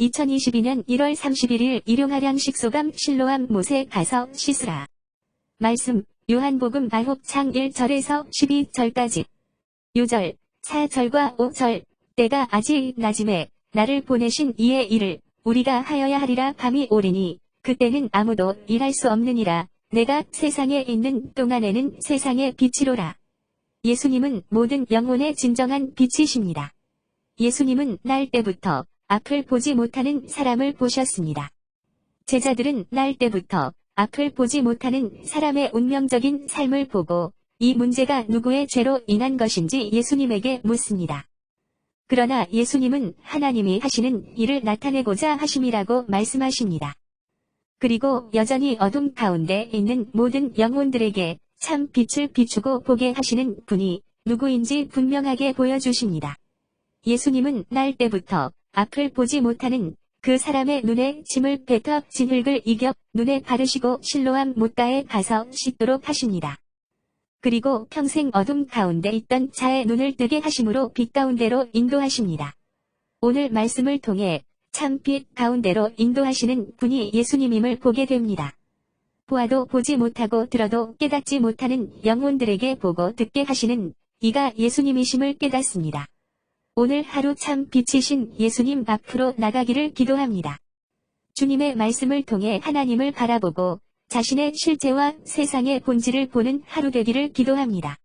2022년 1월 31일 일용하량 식소감 실로암 못에 가서 씻으라. 말씀 요한복음 아홉장 1절에서 12절까지 요절 4절과 5절 때가 아직 낮음에 나를 보내신 이의 일을 우리가 하여야 하리라 밤이 오리니 그때는 아무도 일할 수 없느니라 내가 세상에 있는 동안에는 세상의 빛이로라. 예수님은 모든 영혼의 진정한 빛이십니다. 예수님은 날 때부터 앞을 보지 못하는 사람을 보셨습니다. 제자들은 날 때부터 앞을 보지 못하는 사람의 운명적인 삶을 보고 이 문제가 누구의 죄로 인한 것인지 예수님에게 묻습니다. 그러나 예수님은 하나님이 하시는 일을 나타내고자 하심이라고 말씀하십니다. 그리고 여전히 어둠 가운데 있는 모든 영혼들에게 참 빛을 비추고 보게 하시는 분이 누구인지 분명하게 보여주십니다. 예수님은 날 때부터 앞을 보지 못하는 그 사람의 눈에 짐을 뱉어 진흙을 이겨 눈에 바르시고 실로암 못가에 가서 씻도록 하십니다. 그리고 평생 어둠 가운데 있던 자의 눈을 뜨게 하심으로 빛 가운데로 인도하십니다. 오늘 말씀을 통해 참 빛 가운데로 인도하시는 분이 예수님임을 보게 됩니다. 보아도 보지 못하고 들어도 깨닫지 못하는 영혼들에게 보고 듣게 하시는 이가 예수님이심을 깨닫습니다. 오늘 하루 참 빛이신 예수님 앞으로 나가기를 기도합니다. 주님의 말씀을 통해 하나님을 바라보고 자신의 실제와 세상의 본질을 보는 하루 되기를 기도합니다.